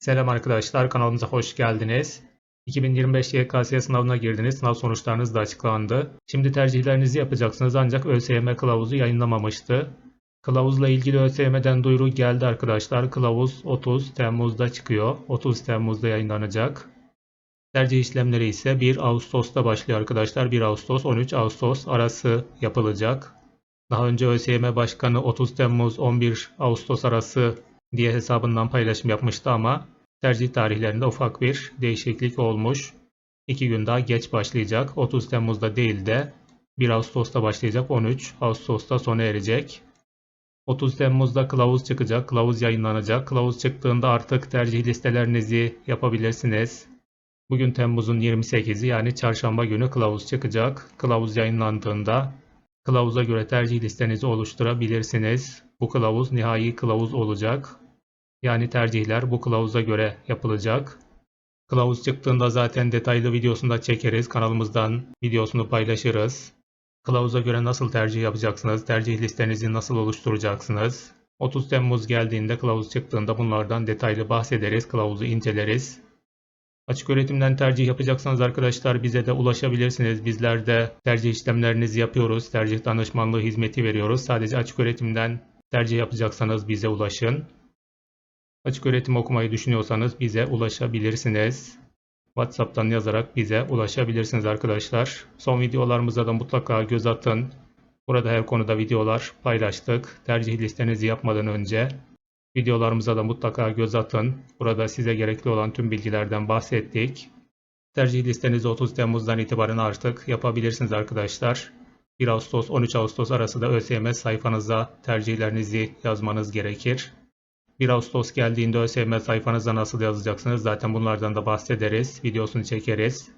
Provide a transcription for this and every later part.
Selam arkadaşlar, kanalımıza hoş geldiniz. 2025 YKS sınavına girdiniz. Sınav sonuçlarınız da açıklandı. Şimdi tercihlerinizi yapacaksınız ancak ÖSYM kılavuzu yayınlamamıştı. Kılavuzla ilgili ÖSYM'den duyuru geldi arkadaşlar. Kılavuz 30 Temmuz'da çıkıyor. 30 Temmuz'da yayınlanacak. Tercih işlemleri ise 1 Ağustos'ta başlıyor arkadaşlar. 1 Ağustos 13 Ağustos arası yapılacak. Daha önce ÖSYM Başkanı 30 Temmuz 11 Ağustos arası diye hesabından paylaşım yapmıştı ama tercih tarihlerinde ufak bir değişiklik olmuş. 2 gün daha geç başlayacak. 30 Temmuz'da değil de 1 Ağustos'ta başlayacak. 13 Ağustos'ta sona erecek. 30 Temmuz'da kılavuz çıkacak. Kılavuz yayınlanacak. Kılavuz çıktığında artık tercih listelerinizi yapabilirsiniz. Bugün Temmuz'un 28'i yani çarşamba günü kılavuz çıkacak. Kılavuz yayınlandığında kılavuza göre tercih listenizi oluşturabilirsiniz. Bu kılavuz nihai kılavuz olacak. Yani tercihler bu kılavuza göre yapılacak. Kılavuz çıktığında zaten detaylı videosunu da çekeriz. Kanalımızdan videosunu paylaşırız. Kılavuza göre nasıl tercih yapacaksınız? Tercih listenizi nasıl oluşturacaksınız? 30 Temmuz geldiğinde kılavuz çıktığında bunlardan detaylı bahsederiz. Kılavuzu inceleriz. Açık öğretimden tercih yapacaksanız arkadaşlar bize de ulaşabilirsiniz. Bizler de tercih işlemlerinizi yapıyoruz. Tercih danışmanlığı hizmeti veriyoruz. Sadece açık öğretimden tercih yapacaksanız bize ulaşın. Açık öğretim okumayı düşünüyorsanız bize ulaşabilirsiniz. WhatsApp'tan yazarak bize ulaşabilirsiniz arkadaşlar. Son videolarımıza da mutlaka göz atın. Burada her konuda videolar paylaştık. Tercih listenizi yapmadan önce videolarımıza da mutlaka göz atın. Burada size gerekli olan tüm bilgilerden bahsettik. Tercih listenizi 30 Temmuz'dan itibaren artık yapabilirsiniz arkadaşlar. 1 Ağustos 13 Ağustos arası da ÖSYM sayfanıza tercihlerinizi yazmanız gerekir. 1 Ağustos geldiğinde ÖSYM sayfanıza nasıl yazacaksınız zaten bunlardan da bahsederiz. Videosunu çekeriz.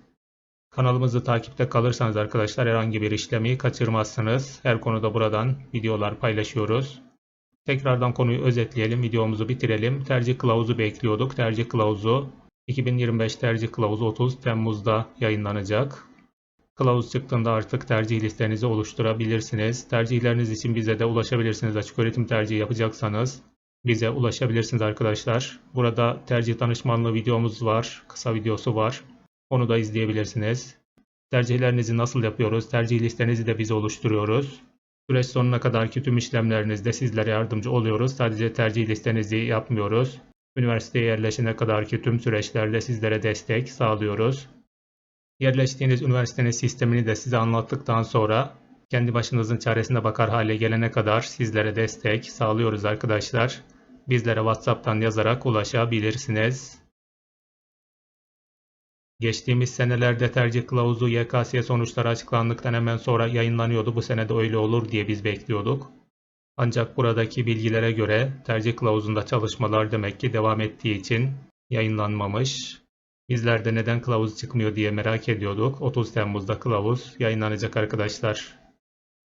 Kanalımızı takipte kalırsanız arkadaşlar herhangi bir işlemi kaçırmazsınız. Her konuda buradan videolar paylaşıyoruz. Tekrardan konuyu özetleyelim, videomuzu bitirelim. Tercih kılavuzu bekliyorduk. Tercih kılavuzu 2025 tercih kılavuzu 30 Temmuz'da yayınlanacak. Kılavuz çıktığında artık tercih listenizi oluşturabilirsiniz. Tercihleriniz için bize de ulaşabilirsiniz. Açık öğretim tercihi yapacaksanız bize ulaşabilirsiniz arkadaşlar. Burada tercih danışmanlığı videomuz var. Kısa videosu var. Onu da izleyebilirsiniz. Tercihlerinizi nasıl yapıyoruz? Tercih listenizi de bize oluşturuyoruz. Süreç sonuna kadarki tüm işlemlerinizde sizlere yardımcı oluyoruz. Sadece tercih listenizi yapmıyoruz. Üniversiteye yerleşene kadarki tüm süreçlerde sizlere destek sağlıyoruz. Yerleştiğiniz üniversitenin sistemini de size anlattıktan sonra kendi başınızın çaresine bakar hale gelene kadar sizlere destek sağlıyoruz arkadaşlar. Bizlere WhatsApp'tan yazarak ulaşabilirsiniz. Geçtiğimiz senelerde tercih kılavuzu YKS sonuçları açıklandıktan hemen sonra yayınlanıyordu. Bu sene de öyle olur diye biz bekliyorduk. Ancak buradaki bilgilere göre tercih kılavuzunda çalışmalar demek ki devam ettiği için yayınlanmamış. Bizler de neden kılavuz çıkmıyor diye merak ediyorduk. 30 Temmuz'da kılavuz yayınlanacak arkadaşlar.